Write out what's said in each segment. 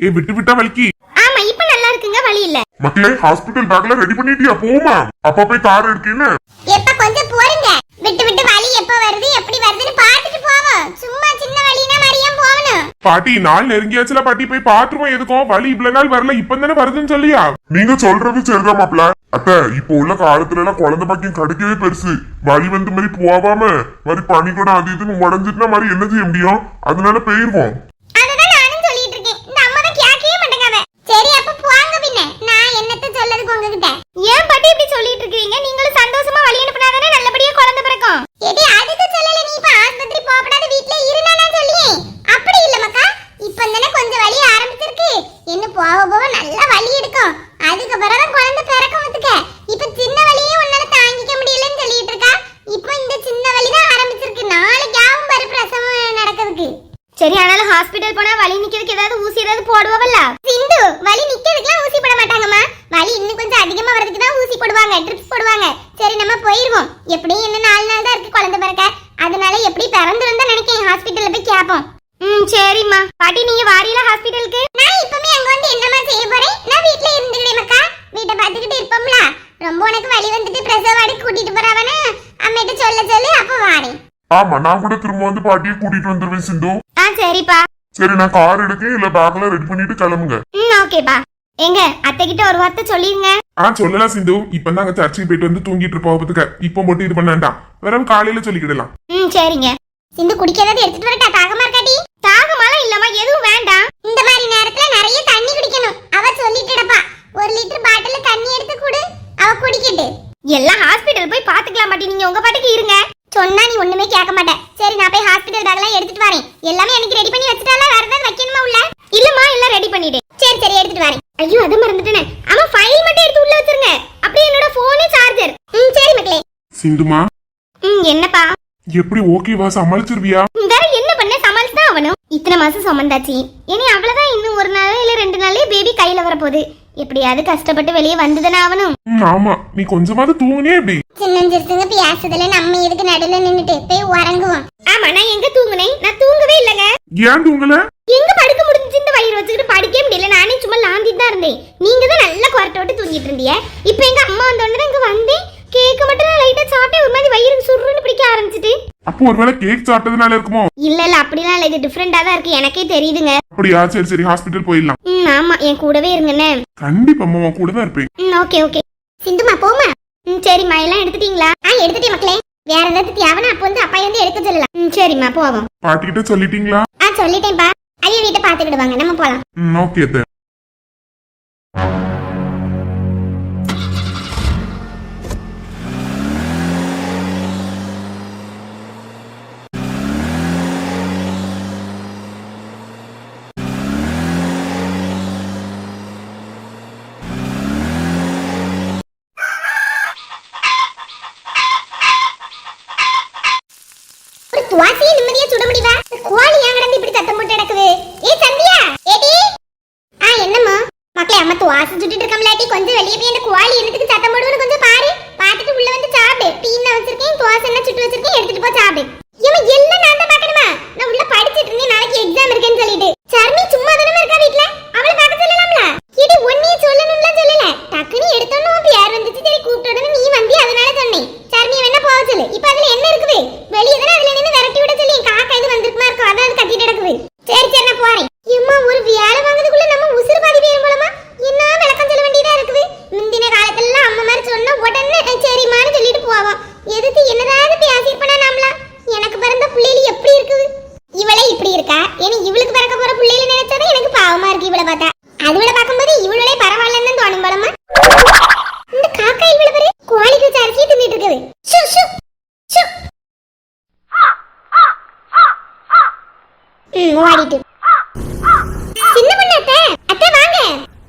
ஏ விட்டு விட்டா வலிக்கி? ஆமா இப்போ நல்லா இருக்குங்க வலி இல்ல. மக்களே ஹாஸ்பிட்டல் பேக்ல ரெடி பண்ணிட்டியா? போமா அப்பா போய் கார் எடுக்கேன்னு. எப்ப கொஞ்சம் போறீங்க விட்டு விட்டு வலி எப்ப வருது எப்படி வருதுன்னு பார்த்துட்டு போவோம். சும்மா சின்ன வலினா மரியம் போகணும். பாட்டி நாள் நெருங்கியாச்சுல பாட்டி போய் பாத்துருவோம் எதுக்கும். வலி இவ்வளவு நாள் வரல இப்ப தானே வருதுன்னு சொல்லியா? நீங்க சொல்றது சரிதான் மாப்ள அத்த இப்போ உள்ள காலத்துல எல்லாம் குழந்தை பாக்கியம் கிடைக்கவே பெருசு. வலி வந்து மாதிரி போவாம மாதிரி பனி கூட அது இதுன்னு உடஞ்சிட்டுனா மாதிரி என்ன செய்ய முடியும்? அதனால போயிருவோம் அதுதான் நானும் சொல்லிட்டு இருக்கேன் இந்த அம்மா தான் கேட்கவே மாட்டேங்காவ சரி அப்ப போங்க பின்ன நான் என்னத்த சொல்லதுக்கு உங்ககிட்ட ஏன் பாட்டி இப்படி சொல்லிட்டு இருக்கீங்க நீங்களும் சந்தோஷமா வழி அனுப்புனாதானே நல்லபடியா குழந்தை பிறக்கும். எடி அதுக்கு சொல்லல. நீ இப்ப ஆஸ்பத்திரி போகப்படாத வீட்ல இருந்தா நான் சொல்லியே. அப்படி இல்ல மக்கா. இப்ப தானே கொஞ்சம் வலி ஆரம்பிச்சிருக்கு. இன்னும் போக போக நல்லா வலி எடுக்கும். அதுக்கு பிறகு குழந்தை பிறக்கும் வந்துக்க இப்ப சின்ன வலியே உன்னால தாங்கிக்க முடியலன்னு சொல்லிட்டு இருக்கா. இப்போ இந்த சின்ன வலி தான் ஆரம்பிச்சிருக்கு. நாளைக்கு ஆகும் பாரு பிரசவம் நடக்கிறதுக்கு. சரி ஆனாலும் ஹாஸ்பிடல் போனா வலி நிக்கிறதுக்கு ஏதாவது ஊசி ஏதாவது போடுவாங்கல்ல சிந்து வலி நிக்கிறதுக்குலாம் ஊசி போட மாட்டாங்கம்மா. வலி இன்னும் கொஞ்சம் அதிகமா வரதுக்கு தான் ஊசி போடுவாங்க ட்ரிப்ஸ் போடுவாங்க. சரி நம்ம போயிருவோம். எப்படியும் இன்னும் நாலு நாள் தான் இருக்கு குழந்தை பிறக்க. அதனால எப்படி பிறந்துரும் தான் நினைக்கிறேன் ஹாஸ்பிடல்ல போய் கேப்போம் ம் சரிம்மா. பாட்டி நீங்க வாரியல ஹாஸ்பிடலுக்கு நான் இப்பமே அங்க வந்து என்னமா செய்ய போறேன்? நான் வீட்ல இருந்துக்கிறேன் மக்கா. வீட்டை பார்த்துக்கிட்டு இருப்போம்ல. ரொம்ப உனக்கு வலி வந்துட்டு பிரசவ வாடி கூட்டிட்டு போறாவனே அம்மிட்ட சொல்ல சொல்லு அப்ப வாரேன். ஆமா நான் கூட திரும்ப வந்து பாட்டியை கூட்டிட்டு வந்துருவேன் சிந்து. ஆ சரிப்பா. சரி நான் கார் எடுக்கேன் இல்ல பேக்ல ரெடி பண்ணிட்டு கிளம்புங்க. ம் ஓகேப்பா. எங்க அத்தை கிட்ட ஒரு வார்த்தை சொல்லிருங்க. ஆ சொல்லலாம் சிந்து. இப்ப நாங்க சர்ச்சுக்கு போயிட்டு வந்து தூங்கிட்டு இருப்போம் பத்துக்க. இப்போ மட்டும் இது பண்ண வேண்டாம். வெறும் காலையில சொல்லிக்கிடலாம். ம் சரிங்க. சிந்து குடிக்க ஏதாவது எடுத்துட்டு வரட்டா? தாகமா இருக்காடி தாகமாலாம் இல்லம்மா எதுவும் வேண்டாம் இந்த மாதிரி நேரத்துல நிறைய தண்ணி குடிக்கணும் அவ சொல்லிட்டுடப்பா ஒரு லிட்டர் பாட்டில்ல தண்ணி எடுத்து குடு அவ குடிக்கட்டு எல்லாம் ஹாஸ்பிடல் போய் பாத்துக்கலாம் மாட்டி நீங்க உங்க பாட்டுக்கு இருங்க சொன்னா நீ ஒண்ணுமே கேட்க மாட்ட சரி நான் போய் ஹாஸ்பிடல் பேக்லாம் எடுத்துட்டு வரேன் எல்லாமே எனக்கு ரெடி பண்ணி வச்சுட்டால வேற ஏதாவது வைக்கணுமா உள்ள இல்லம்மா எல்லாம் ரெடி பண்ணிடு சரி சரி எடுத்துட்டு வரேன் ஐயோ அது மறந்துட்டேனே ஆமா ஃபைல் மட்டும் எடுத்து உள்ள வச்சிருங்க அப்படியே என்னோட போனு சார்ஜர் ம் சரி மக்களே சிந்துமா? என்னப்பா? எப்படி ஓகேவா? சமாளிச்சிருவியா? வேற என்ன பண்ண? சமாளிச்சு தான் ஆகணும். இத்தனை மாசம் சுமந்தாச்சு. இனி அவ்வளவுதான் இன்னும் ஒரு நாள் இல்ல ரெண்டு நாள்லயே பேபி கையில வரப்போகுது. எப்படியாவது கஷ்டப்பட்டு வெளியே வந்துதானே ஆகணும். ஆமா. நீ கொஞ்சமாவது தூங்குனே எப்படி? சின்னஞ்சிருத்துங்க பேசுதுல நம்ம எதுக்கு நடுல நின்னுட்டு போய் உறங்குவோம். ஆமா நான் எங்க தூங்குனேன்? நான் தூங்கவே இல்லங்க. ஏன் தூங்கல? எங்க படுக்க முடிஞ்சு இந்த வயிறு வச்சுக்கிட்டு படுக்கவே முடியல. நானே சும்மா லாந்திட்டு தான் இருந்தேன். நீங்க தான் நல்லா குரட்டை விட்டு தூங்கிட்டு இருந்தீங்க இப்போ எங்க அம்மா வந்தோடனே தான் இங்க வந்தேன். கேக்க மட்டும் நான் லைட்டா சாப்பிட்டேன் ஒரு மாதிரி வயிறு சுருன்னு பிடிக்க ஆரம்பிச்சிட்டு அப்போ ஒருவேளை கேக் சாப்பிட்டதுனால இருக்குமோ? இல்ல இல்ல அப்படிலாம் இல்ல. இது டிஃப்ரெண்டா தான் இருக்கு. எனக்கே தெரியுதுங்க. அப்படியா? சரி சரி ஹாஸ்பிட்டல் போயிடலாம். ம் ஆமா. என் கூடவே இருங்கண்ணே. கண்டிப்பா அம்மா உன் கூட தான் இருப்பேன். ம் ஓகே ஓகே சிந்துமா போமா ம் சரிம்மா. எல்லாம் எடுத்துட்டீங்களா? ஆ எடுத்துட்டேன் மக்களே. வேற ஏதாவது தேவைன்னா அப்போ வந்து அப்பா வந்து எடுக்க சொல்லலாம். ம் சரிம்மா போவோம். பாட்டிக்கிட்ட சொல்லிட்டீங்களா? ஆ சொல்லிட்டேன்ப்பா. ஐயோ வீட்டை பார்த்துக்கிடுவாங்க. நம்ம போலாம். ம் ஓகே துவாசியை நிம்மதியா சுட முடிவா கோழி ஏன் கிடந்து இப்படி சத்தம் போட்டு கிடக்குது? ஏ சந்தியா? ஏடி? ஆ என்னம்மா? மக்களே அம்மா துவாசி சுட்டுட்டு இருக்கம்லாட்டி கொஞ்சம் வெளியே போய் அந்த கோழி இருந்துக்கு சத்தம் போடுவோன்னு கொஞ்சம் பாரு. பார்த்துட்டு உள்ள வந்து சாப்பிடு. டீன் வச்சிருக்கேன் துவாசை என்ன சுட்டு வச்சிருக்கேன் எடுத்துட்டு போ சாப்பிடு இவன் எல்லாம் நான் தான் பார்க்கணுமா நான் உள்ள படிச்சிட்டு இருந்தேன் நாளைக்கு எக்ஸாம் இருக்குன்னு சொல்லிட்டு சர்மி சும்மா தானே இருக்கா வீட்ல அவளை பார்க்க சொல்லலாம்ல இது ஒன்னையும் சொல்லணும்ல சொல்லல டக்குனு எடுத்தோன்னு உன் பேர் வந்துச்சு சரி கூப்பிட்ட உடனே நீ வந்து அதனால சொன்னேன் சர்மி வேணா போக சொல்லு இப்போ அதுல என்ன இருக்குது வெளியே தானே அதுல நின்று விரட்டி விட சொல்லி என் காக்கா இது வந்திருக்குமா இருக்கும் அதான் அது கத்திட்டு கிடக்குது சரி சரி நான் போறேன் இம்மா ஒரு வேலை வாங்குறதுக்குள்ள நம்ம உசுறு பாதி பேரும் போலமா என்ன விளக்கம் சொல்ல வேண்டியதா இருக்குது முந்தின காலத்துல அம்மா மாதிரி சொன்னா உடனே அஹ், சரிம்மான்னு சொல்லிட்டு போவோம் எதுக்கு என்னதாவது பேசிருப்பனா நாமளா எனக்கு பிறந்த பிள்ளைகள் எப்படி இருக்குது இவளே இப்படி இருக்கா ஏன்னா இவளுக்கு பிறக்க போற பிள்ளைகள் நினைச்சதே எனக்கு பாவமா இருக்கு இவளை பார்த்தா அதுவளை பார்க்கும்போது இவளே பரவாயில்லன்னு தான் தோணும் போலமா இந்த காக்கா இவளை பாரு கோழிக்கு வச்சு அரிசி தின்னுட்டு இருக்குது ஷு ஷு ஷு ம் ஓடிட்டு சின்ன பொண்ணு அத்தை அத்தை வாங்க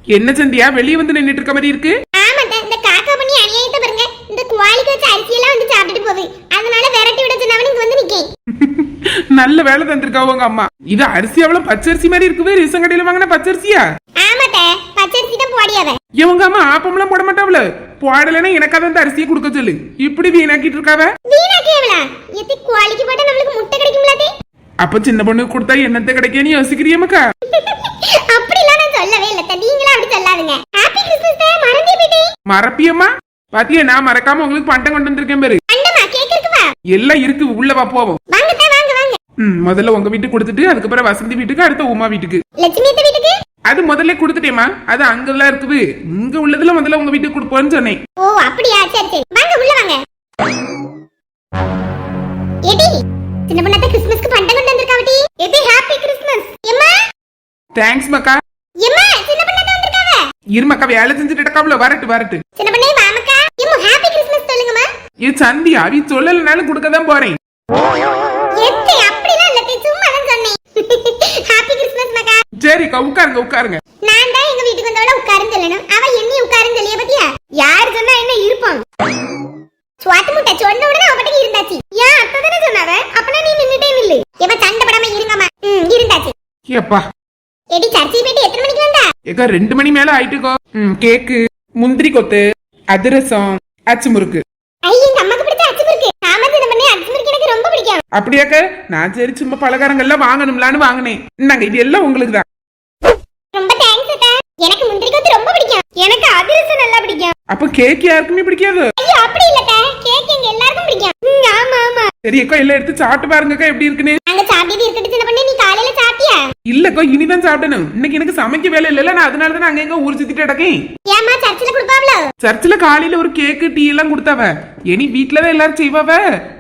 என்ன சந்தியா? வெளியே வந்து நின்னுட்டு இருக்க மாதிரி இருக்கு. ஆமா அத்தை, இந்த காக்கா பண்ணி அநியாயத்தை பாருங்க. இந்த கோழிக்கு வச்ச அரிசியெல்லாம் வந்து சாப்பிட்டுட்டு போகுது. அதனால விரட்டி விட சொன்னவனு இங்க வந்து நிக்கேன். நல்ல வேலை தந்திருக்கா உங்க அம்மா. இது அரிசி அவ்வளவு பச்சரிசி மாதிரி இருக்குது ரேஷன் கடையில வாங்கின பச்சரிசியா? ஆமாட்ட பச்சரிசி தான் போடியாவ இவங்க அம்மா ஆப்பம்லாம் போட மாட்டாவல போடலைன்னா எனக்கா தான் இந்த அரிசியை கொடுக்க சொல்லு. இப்படி வீணாக்கிட்டு இருக்காவ? வீணாக்கேவலா எத்தி குவாலிக்கு போட்டா நம்மளுக்கு முட்டை கிடைக்கும்லாதே அப்ப சின்ன பொண்ணு கொடுத்தா என்னத்தை கிடைக்கன்னு யோசிக்கிறியமாக்கா அப்படிலாம் நான் சொல்லவே இல்ல நீங்களா அப்படி சொல்லாதுங்க. ஹாப்பி கிறிஸ்மஸ் டே மறந்தே போயிட்டேன். மறப்பியம்மா? பாத்தியா நான் மறக்காம உங்களுக்கு பண்டம் கொண்டு வந்திருக்கேன் பாரு. அண்டமா கேக் இருக்குவா எல்லாம் இருக்கு உள்ள வா போவோம். வாங்க தா, வாங்க வாங்க. ம் முதல்ல உங்க வீட்டுக்கு கொடுத்துட்டு அதுக்கப்புறம் வசந்தி வீட்டுக்கு அடுத்த உமா வீட்டுக்கு. லட்சுமி அத்தை வீட்டுக்கு? அது முதல்ல கொடுத்துட்டேம்மா. அது அங்கெல்லாம் இருக்குது. இங்க உள்ளதுல முதல்ல உங்க வீட்டுக்கு கொடுப்போன்னு சொன்னேன். ஓ அப்படியா? சரி சரி. வாங்க உள்ள வாங்க. ஏடி சின்ன பொண்ணாத்த கிறிஸ்மஸ்க்கு பண்டம் கொண்டு வந்திருக்காவடி ஏடி ஹாப்பி கிறிஸ்மஸ் எம்மா தேங்க்ஸ் மக்கா எம்மா சின்ன பொண்ணாத்த வந்திருக்காவ இருமக்கா வேலை செஞ்சுட்டு இருக்காப்ல வரட்டு வரட்டு. சின்ன பொண்ணே மாமக்கா எம்மா ஹாப்பி கிறிஸ்மஸ் சொல்லுங்கம்மா. ஏ சந்தி அவி சொல்லலனாலும் கொடுக்க தான் போறேன். எத்தே அப்படிலாம் இல்ல தே, சும்மா தான் சொன்னேன். ஹாப்பி கிறிஸ்மஸ் மக்கா சரிக்கா உட்காருங்க உட்காருங்க. நான் தான் எங்க வீட்டுக்கு வந்தவள உட்காருன்னு சொல்லணும். அவ என்னையும் உட்காருன்னு சொல்லிய பத்தியா? யார் சொன்னா என்ன இருப்பான் சுவாத்து முட்டை சொன்ன உடனே அவட்டுக்கு இருந்தாச்சு. ஏன் அத்தை தானே சொன்னாவ அப்பனா நீ நின்னுட்டே நில்லு எப்ப சண்டை படாம இருங்கம்மா. ம் இருந்தாச்சு. ஏப்பா. எடி சர்ச்சை போயிட்டு எத்தனை ஏக்கா ரெண்டு மணி மேல ஆயிட்டுக்கோ. ம் கேக்கு முந்திரி கொத்து அதிரசம் அச்சு முறுக்கு. அப்படியாக்க நான் சரி சும்மா பலகாரங்கள்லாம் வாங்கணும்லான்னு வாங்கினேன். இந்தாங்க இது எல்லாம் உங்களுக்கு தான். ரொம்ப தேங்க்ஸ் அக்கா. எனக்கு முந்திரி கொத்து ரொம்ப பிடிக்கும். எனக்கு அதிரசம் நல்லா பிடிக்கும். அப்ப கேக் யாருக்குமே பிடிக்காது? ஐயோ அப்படி இல்லக்கா. கேக் எங்க எல்லாருக்கும் பிடிக்கும். ஆமா ஆமா. சரி அக்கா எல்லாம் எடுத்து சாப்பிட்டு பாருங்கக்கா எப்படி இருக்குன்னு. நாங்க சாப்பிட்டு சின்ன பண்ணி. சாப்பிட்டியா இல்லக்கா இனிதான் சாப்பிடணும். இன்னைக்கு எனக்கு சமைக்க வேலை இல்லைல்ல நான் அதனால தான் அங்க எங்க ஊர் சுத்திட்டு கிடக்கேன். ஏமா சர்ச்சில் காலையில ஒரு கேக்கு டீ எல்லாம் கொடுத்தாவ. இனி வீட்டுல தான் எல்லாரும் செய்வாவ.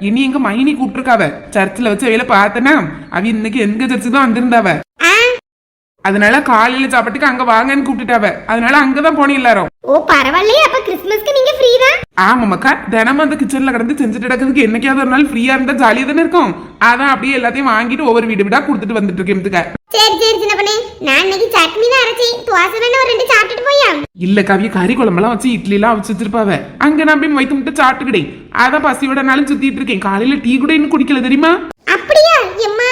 இனி எங்க மைனி கூப்பிட்டுருக்காவ. சர்ச்சில் வச்ச வேலை பார்த்தனா அவ இன்னைக்கு எங்க சர்ச்சு தான் வந்திருந்தாவ. அதனால காலையில சாப்பாட்டுக்கு அங்க வாங்கன்னு கூப்பிட்டுட்டாவ. அதனால அங்கதான் போனேன் எல்லாரும். ஓ பரவாயில்லையே அப்ப கிறிஸ்மஸ்க்கு நீங்க ஃப்ரீ தான்? ஆமாம்மாக்கா தினமும் அந்த கிச்சன்ல கிடந்து செஞ்சுட்டு கிடக்கிறதுக்கு என்னைக்காவது ஒரு நாள் ஃப்ரீயா இருந்தா ஜாலியா தானே இருக்கும்? அதான் அப்படியே எல்லாத்தையும் வாங்கிட்டு ஒவ்வொரு வீடு வீடா கொடுத்துட்டு வந்துட்டு இருக்கேன் சரி சரி சின்ன பண்ணே. நான் இன்னைக்கு சட்னி தான் அரைச்சி வேணா ஒரு ரெண்டு சாப்பிட்டுட்டு போயா? இல்ல கவிய கறி குழம்பெல்லாம் வச்சு இட்லி எல்லாம் வச்சு வச்சிருப்பாவ. அங்க நான் போய் வைத்து முட்டை சாப்பிட்டுக்கிட்டேன். அதான் பசியோட நாளும் சுத்திட்டு இருக்கேன். காலையில டீ கூட இன்னும் குடிக்கல தெரியுமா? அப்படியா? எம்மா?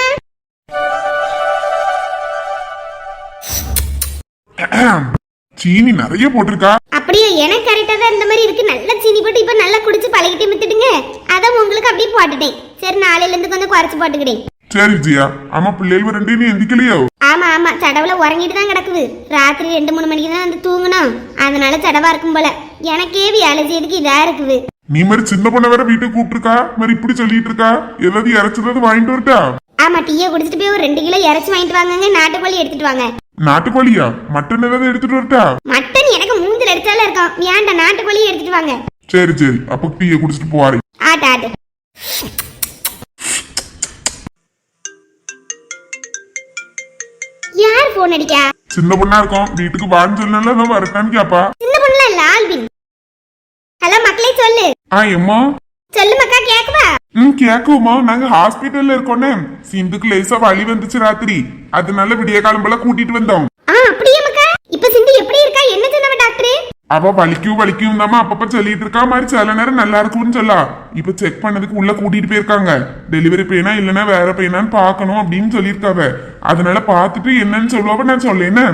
சீனி நிறைய போட்டிருக்கா. அப்படியே எனக்கு கரெக்டா தான் இந்த மாதிரி இருக்கு. நல்லா சீனி போட்டு இப்ப நல்லா குடிச்சு பழகிட்டு மித்துடுங்க அதான் உங்களுக்கு அப்படியே போட்டுட்டேன். சரி நாளையில இருந்து கொஞ்சம் குறைச்சு போட்டுக்கிட்டேன் சரி ஜியா. அம்மா பிள்ளைகள் ரெண்டு நீ எந்திக்கலையோ? ஆமா ஆமா. சடவுல உறங்கிட்டு தான் கிடக்குது. ராத்திரி ரெண்டு மூணு மணிக்கு தான் வந்து தூங்கணும். அதனால சடவா இருக்கும் போல. எனக்கே வேலை செய்யறதுக்கு இதா இருக்குது. நீ மாதிரி சின்ன பொண்ணை வேற வீட்டுக்கு கூப்பிட்டுருக்கா? மாதிரி இப்படி சொல்லிட்டு இருக்கா? ஏதாவது இறைச்சதாவது வாங்கிட்டு வரட்டா? ஆமா டீயை குடிச்சிட்டு போய் ஒரு ரெண்டு கிலோ இறச்சி வாங்கிட்டு வாங்கங்க. நாட்டுக்கோழி எடுத்துட்டு வாங்க. நாட்டுக்கோழியா? மட்டன் ஏதாவது எடுத்துட்டு வரட்டா? மட்டன் எனக்கு மூஞ்சில் அடிச்சால இருக்கும். வேண்டாம் நாட்டுக்கோழி எடுத்துட்டு வாங்க? சரி சரி. அப்ப டீயை குடிச்சிட்டு போவாரு ஆட்டு ஆட்டு. யார் போன் அடிக்கா? சின்ன பொண்ணா இருக்கும். வீட்டுக்கு வான்னு சொல்லல அதான் வரட்டான்னு கேப்பா. சின்ன பொண்ணுலாம் இல்ல ஆல்பின் ஹலோ மக்களே சொல்லு. ஆ எம்மா? சொல்லு மக்கா கேக்குவா ம் கேக்குமா நாங்க ஹாஸ்பிட்டல்ல இருக்கோன்னே. சிந்துக்கு லேசா வலி வந்துச்சு ராத்திரி. அதனால விடிய காலம் போல கூட்டிட்டு வந்தோம். ஆ அப்படியே மக்கா இப்ப சிந்து எப்படி இருக்கா என்ன சொன்னவ டாக்டர் அவ வலிக்கும் வலிக்கும் தாமா அப்பப்ப சொல்லிட்டு இருக்கா மாதிரி சில நேரம் நல்லா இருக்கும்னு சொல்லா. இப்ப செக் பண்ணதுக்கு உள்ள கூட்டிட்டு போயிருக்காங்க. டெலிவரி பெயினா இல்லைன்னா வேற பெயினான்னு பாக்கணும் அப்படின்னு சொல்லியிருக்காவ. அதனால பாத்துட்டு என்னன்னு சொல்லுவாவ நான் சொல்லேன்னு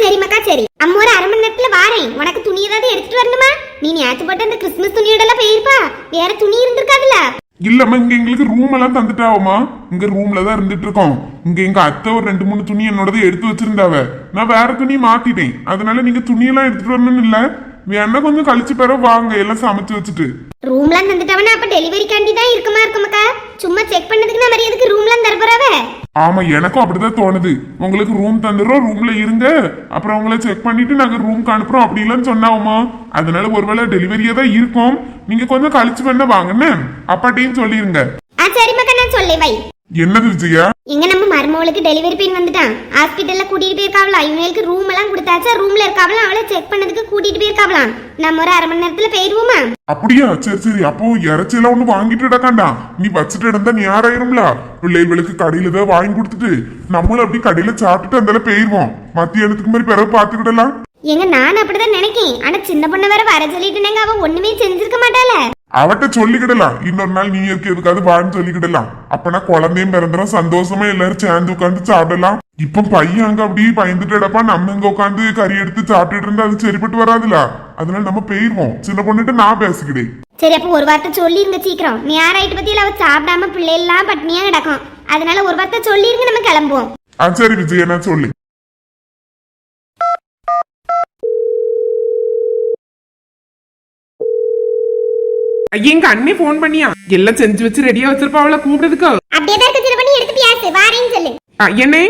சரி மக்கா சரி. அம்மா ஒரு அரை மணி நேரத்துல வாரேன். உனக்கு துணி ஏதாவது எடுத்துட்டு வரணுமா? நீ நேத்து போட்டு அந்த கிறிஸ்துமஸ் துணியோட எல்லாம் போயிருப்பா. வேற துணி இருந்திருக்காதுல்ல. இல்லம்மா இங்க எங்களுக்கு ரூம் எல்லாம் தந்துட்டாவமா இங்க ரூம்ல தான் இருந்துட்டு இருக்கோம் இங்க எங்க அத்தை ஒரு ரெண்டு மூணு துணி என்னோடது எடுத்து வச்சிருந்தாவ. நான் வேற துணி மாத்திட்டேன். அதனால நீங்க துணியெல்லாம் எடுத்துட்டு வரணும்னு இல்லை? வேணா கொஞ்சம் கழிச்சு பிற வாங்க எல்லாம் சமைச்சு வச்சுட்டு ரூம்லாம் தந்துட்டவனா அப்ப டெலிவரிக்காண்டி தான் இருக்குமா இருக்குமாக்கா சும்மா செக் பண்ணதுக்கு நான் மரியாதைக்கு ரூம்லாம் தரப்போறாவ ஆமா எனக்கும் அப்படிதான் தோணுது உங்களுக்கு ரூம் தந்துடுறோம் ரூம்ல இருங்க அப்புறம் உங்களை செக் பண்ணிட்டு நாங்க ரூம்க்கு அனுப்புறோம் அப்படி இல்லைன்னு சொன்னாவுமா அதனால ஒருவேளை டெலிவரியா தான் இருக்கும் நீங்க கொஞ்சம் கழிச்சு வேணா வாங்கன்னு அப்பாட்டையும் சொல்லிருங்க ஆ சரி மக்கா நான் சொல்லே வை என்னது விஜயா? எங்க நம்ம மருமவளுக்கு டெலிவரி பெயின் வந்துட்டான். ஹாஸ்பிட்டல்ல கூட்டிட்டு போயிருக்காவலாம் இவங்களுக்கு ரூம் எல்லாம் கொடுத்தாச்சா? ரூம்ல இருக்காவலாம் அவளை செக் பண்ணதுக்கு கூட்டிட்டு போயிருக்காவலாம் நம்ம ஒரு அரை மணி நேரத்துல போயிருவோமா? அப்படியா? சரி சரி. அப்போ இறைச்சியெல்லாம் ஒண்ணு வாங்கிட்டு இடக்காண்டா நீ வச்சுட்டு இருந்தா நீ யாராயிரும்ல பிள்ளைகளுக்கு கடையில தான் வாங்கி கொடுத்துட்டு நம்மளும் அப்படி கடையில சாப்பிட்டுட்டு அந்த போயிருவோம். மத்தியானத்துக்கு மாதிரி பிறகு பாத்துக்கிடலாம் எங்க நான் அப்படிதான் நினைக்கேன். ஆனா சின்ன பொண்ணு வேற வர சொல்லிட்டுனேங்க. அவ ஒண்ணுமே செஞ்சிருக்க மாட்டாள. அவட்ட சொல்லிக்கிடலாம். இன்னொரு நாள் நீ இருக்கு எதுக்காவது வான்னு சொல்லிக்கிடலாம். அப்பனா குழந்தையும் பிறந்துடும் சந்தோஷமா எல்லாரும் சேர்ந்து உட்காந்து சாப்பிடலாம். இப்ப பையன் அங்க அப்படியே பயந்துட்டு இடப்பா நம்ம இங்க உட்காந்து கறி எடுத்து சாப்பிட்டுட்டு இருந்தா அது சரிப்பட்டு வராதுல. அதனால நம்ம போயிருவோம். சின்ன பொண்ணுகிட்ட நான் பேசிக்கிட்டேன் சரி அப்போ ஒரு வார்த்தை சொல்லிருங்க சீக்கிரம். நேராயிட்டு பத்தியில அவ சாப்பிடாம பிள்ளைலாம் பட்னியா கிடக்கும். அதனால ஒரு வார்த்தை சொல்லிருங்க நம்ம கிளம்புவோம். ஆ சரி விஜய் நான் சொல்லு. ஐயா எங்க அண்ணே ஃபோன் பண்ணியா எல்லாம் செஞ்சு வச்சு ரெடியா வச்சிருப்பா அவளை கூப்பிடுறதுக்கு அப்படியே தான் இருக்கு எடுத்து பேசு வாரேன்னு சொல்லு என்னே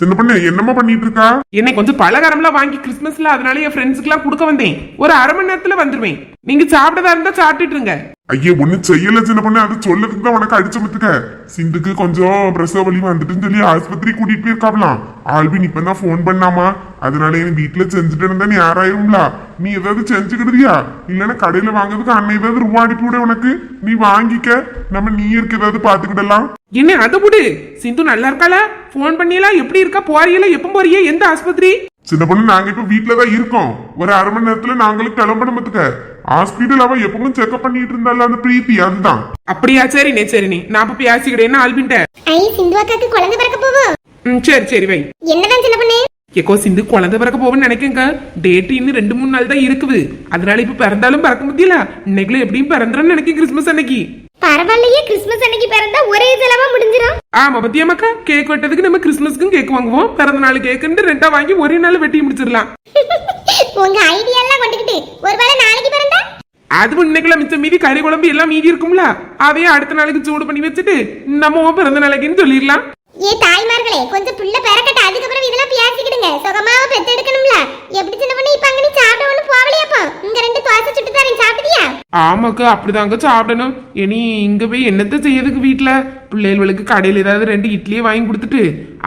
சின்ன பொண்ணு என்னம்மா பண்ணிட்டு இருக்கா என்னை கொஞ்சம் பலகாரம்லாம் வாங்கி கிறிஸ்மஸ்ல அதனால என் ஃப்ரெண்ட்ஸுக்குலாம் கொடுக்க வந்தேன். ஒரு அரை மணி நேரத்துல வந்துருவேன். நீங்க சாப்பிட்டதா இருந்தா சாப்பிட்டுட்டு இருங்க. ஐயே ஒண்ணும் செய்யல சின்ன பொண்ணு அது சொல்லதுக்கு தான் உனக்கு அடிச்ச மத்துக்க சிந்துக்கு கொஞ்சம் பிரசவ வலி வந்துட்டுன்னு சொல்லி ஆஸ்பத்திரி கூட்டிட்டு போயிருக்காப்லாம். ஆல்பின் இப்பதான் ஃபோன் பண்ணாமா? அதனால என் வீட்டுல செஞ்சுட்டு இருந்தா நீ யாராயிரும்ல நீ ஏதாவது செஞ்சுக்கிடுறியா? இல்லன்னா கடையில வாங்குறதுக்கு அண்ணன் ஏதாவது ரூபா அனுப்பி விட உனக்கு. நீ வாங்கிக்க. நம்ம நீ இருக்க ஏதாவது பாத்துக்கிடலாம். என்ன அதை விடு. சிந்து நல்லா இருக்காளா? ஃபோன் பண்ணியலாம் எப்படி இருக்கா? போறீங்களா எப்போ போறியே? எந்த ஆஸ்பத்திரி? சின்ன பொண்ணு நாங்க இப்ப வீட்டுல தான் இருக்கோம். ஒரு அரை மணி நேரத்துல நாங்களும் கிளம்பணும் மத்துக்க ஹாஸ்பிட்டல் அவ எப்பவும் செக்அப் பண்ணிட்டு இருந்தால அந்த பிரீத்தி அதுதான். அப்படியா? சரிண்ணே சரிண்ணே நான் அப்ப பேசிக்கிட்டேன்னு ஆல்பின்ட்ட ஐ சிந்து அக்காக்கு குழந்தை பிறக்க போவோம் ம் சரி சரி வை. என்னதான் சின்ன பொண்ணு? எக்கோ சிந்து குழந்தை பிறக்க போவேன்னு நினைக்கங்க. டேட் இன்னும் ரெண்டு மூணு நாள் தான் இருக்குது. அதனால இப்ப பிறந்தாலும் பிறக்க முடியல. இன்னைக்குள்ள எப்படியும் பிறந்துறேன்னு நினைக்கிறேன் கிறிஸ்மஸ் அன்னைக்கு. பரவாயில்லையே கிறிஸ்மஸ் அன்னைக்கு பிறந்தா ஒரே செலவா முடிஞ்சிடும் ஆமா பத்தியமாக்கா கேக் வெட்டதுக்கு நம்ம கிறிஸ்மஸ்க்கும் கேக் வாங்குவோம். பிறந்த நாள் கேக்குன்னு ரெண்டா வாங்கி ஒரே நாள் வெட்டி முடிச்சிடலாம். உங்க ஐடியா எல்லாம் கொண்டுகிட்டு ஒருவேளை நாளைக்கு பிறந்தா? அதுவும் இன்னைக்குள்ள மிச்சம் மீதி கறி குழம்பு எல்லாம் மீதி இருக்கும்ல? அதையே அடுத்த நாளைக்கு சூடு பண்ணி வச்சுட்டு நம்ம பிறந்த நாளைக்குன்னு சொல்லிடலாம். ஏ தாய்மார்களே கொஞ்சம் புள்ள பிறக்கட்ட அதுக்கப்புறம் இதெல்லாம் பேசிக்கிடுங்க சுகமாவ பெத்து எடுக்கணும்ல எப்படி சின்ன பொண்ணு இப்ப அங்க நீ சாப்பிட ஒண்ணு போகலையாப்பா இங்க ரெண்டு தோசை சுட்டு தரேன் சாப்பிட்டியா ஆமாக்கா அப்படிதாங்க சாப்பிடணும். இனி இங்க போய் என்னத்த செய்யறதுக்கு வீட்டுல பிள்ளைகளுக்கு கடையில ஏதாவது ரெண்டு இட்லியை வாங்கி கொடுத்துட்டு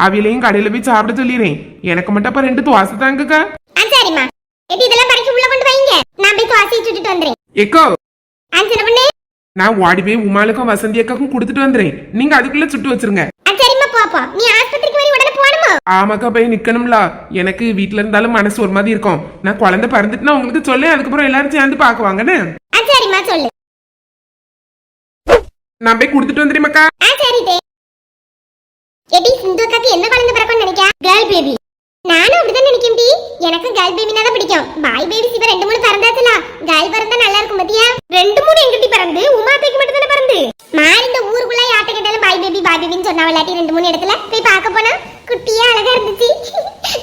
அவிலையும் கடையில போய் சாப்பிட சொல்லிடுறேன். எனக்கு மட்டும் அப்ப ரெண்டு தோசை தாங்கக்கா. சரிம்மா. இதெல்லாம் பறக்கி உள்ள கொண்டு வைங்க நான் போய் தோசையை சுட்டுட்டு வந்துறேன் எக்கோ நான் ஓடி போய் உமாளுக்கும் வசந்தி அக்காக்கும் கொடுத்துட்டு வந்துறேன் நீங்க அதுக்குள்ள சுட்டு வச்சிருங்க. சரிம்மா போப்போ நீ ஆஸ்பத்திரிக்கு போய் உடனே போகணுமோ ஆமாக்கா போய் நிக்கணும்ல. எனக்கு வீட்ல இருந்தாலும் மனசு ஒரு மாதிரி இருக்கும். நான் குழந்தை பிறந்துட்டுனா உங்களுக்கு சொல்ல அதுக்கப்புறம் எல்லாரும் சேர்ந்து பாக்குவாங்கன்னு ஆ சரிம்மா சொல்லு. நான் போய் கொடுத்துட்டு வந்துடுமக்கா ஆ சரி தே. எடி சிந்து அக்காக்கு என்ன குழந்தை பிறக்கும்னு நினைக்கா கேர்ள் பேபி நானும் அப்படிதான் நினைக்கும் டி எனக்கு கேர்ள் பேபினா தான் பிடிக்கும். பாய் இப்ப ரெண்டு மூணு பிறந்தாச்சுல. கேர்ள் பிறந்தா நல்லா இருக்கும் பாத்தியா ரெண்டு மூணு எங்கிட்டி பிறந்து உமா பேக்கு மட்டும் தானே பிறந்து மாறி இந்த ஊருக்குள்ள யார்ட்ட கேட்டாலும் பாய் பேபி பாய் பேபின்னு சொன்னா விளையாட்டி ரெண்டு மூணு இடத்துல போய் பார்க்க போனா குட்டியா அழகா இருந்துச்சு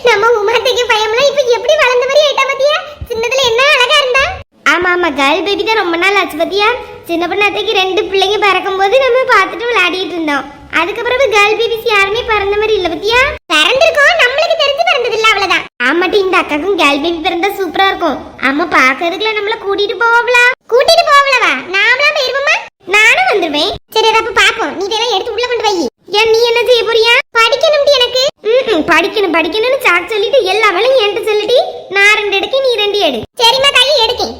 நம்ம உமா தேக்கு பயம்லாம் இப்ப எப்படி வளர்ந்த மாதிரி ஆயிட்டா பாத்தியா சின்னதுல என்ன அழகா இருந்தா ஆமா ஆமா கேர்ள் பேபி தான் ரொம்ப நாள் ஆச்சு சின்ன பொண்ணாத்தைக்கு ரெண்டு பிள்ளைங்க பிறக்கும் போது நம்ம பார்த்துட்டு விளையாடிட்டு இருந்தோம். அதுக்கப்புறம் கேர்ள் பேபிஸ் யாருமே பிறந்த மாதிரி இல்ல பத்தியா? பிறந்திருக்கோம். நம்மளுக்கு தெரிஞ்சு பிறந்தது இல்ல அவ்வளவுதான் ஆமாட்டி இந்த அக்காக்கும் கேர்ள் பேபி பிறந்தா சூப்பரா இருக்கும். அம்மா பாக்குறதுக்குள்ள நம்மள கூட்டிட்டு போவலா கூட்டிட்டு போவலவா நாமளா போயிருவோமா? நானும் வந்துருவேன். சரி அதை அப்ப பாப்போம் நீ இதெல்லாம் எடுத்து உள்ள கொண்டு வை ஏன் நீ என்ன செய்ய போறியா? படிக்கணும் எனக்கு. படிக்கணும் படிக்கணும்னு சாக் சொல்லிட்டு எல்லா வேலையும் என்கிட்ட சொல்லிட்டு நான் ரெண்டு எடுக்க நீ ரெண்டு எடு. சரிம்மா தாயி எடுக்கேன்.